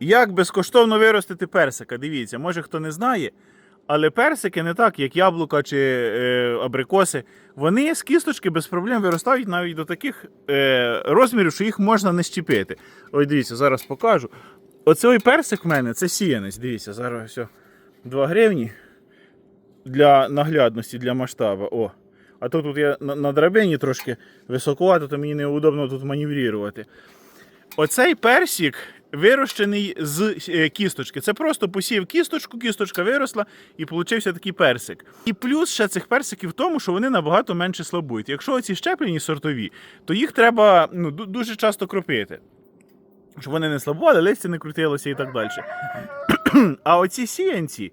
Як безкоштовно виростити персика? Дивіться, може хто не знає, але персики не так, як яблука чи е, абрикоси. Вони з кісточки без проблем виростають навіть до таких е, розмірів, що їх можна не щепити. Ой, дивіться, зараз покажу. Оцей персик в мене це сіянець. Дивіться, зараз все 2 гривні для наглядності, для масштабу. О. А то тут я на, драбині трошки високовато, то мені неудобно тут маневрувати. Оцей персик вирощений з е, кісточки. Це просто посів кісточку, кісточка виросла і получився такий персик. І плюс ще цих персиків в тому, що вони набагато менше слабують. Якщо оці щеплені сортові, то їх треба ну, дуже часто кропити. Щоб вони не слабували, листя не крутилося і так далі. А оці сіянці,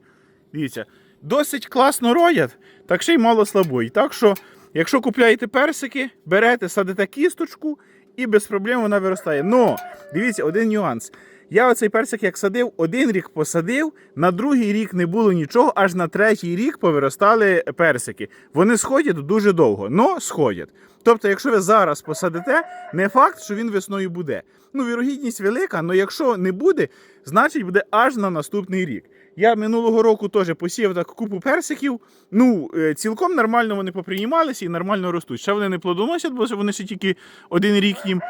дивіться, досить класно роять, так ще й мало слабують. Так що, якщо купляєте персики, берете, садите кісточку і без проблем вона виростає. Но дивіться, один нюанс. Я оцей персик як садив, один рік посадив, на другий рік не було нічого, аж на третій рік повиростали персики. Вони сходять дуже довго, но сходять. Тобто, якщо ви зараз посадите, не факт, що він весною буде. Ну, вірогідність велика, але якщо не буде, значить буде аж на наступний рік. Я минулого року теж посіяв так купу персиків. Ну, е, цілком нормально вони поприймалися і нормально ростуть. Ще вони не плодоносять, бо вони ще тільки один рік їм.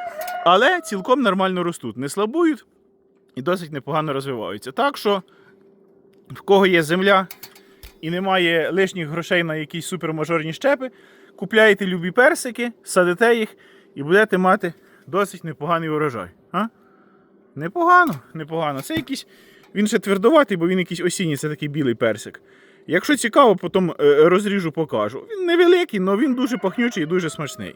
Але цілком нормально ростуть. Не слабують і досить непогано розвиваються. Так що, в кого є земля і немає лишніх грошей на якісь супермажорні щепи, купляєте любі персики, садите їх і будете мати досить непоганий урожай. А? Непогано, непогано. Це якийсь. Він ще твердуватий, бо він якийсь осінній, це такий білий персик. Якщо цікаво, потім е, розріжу, покажу. Він невеликий, але він дуже пахнючий і дуже смачний.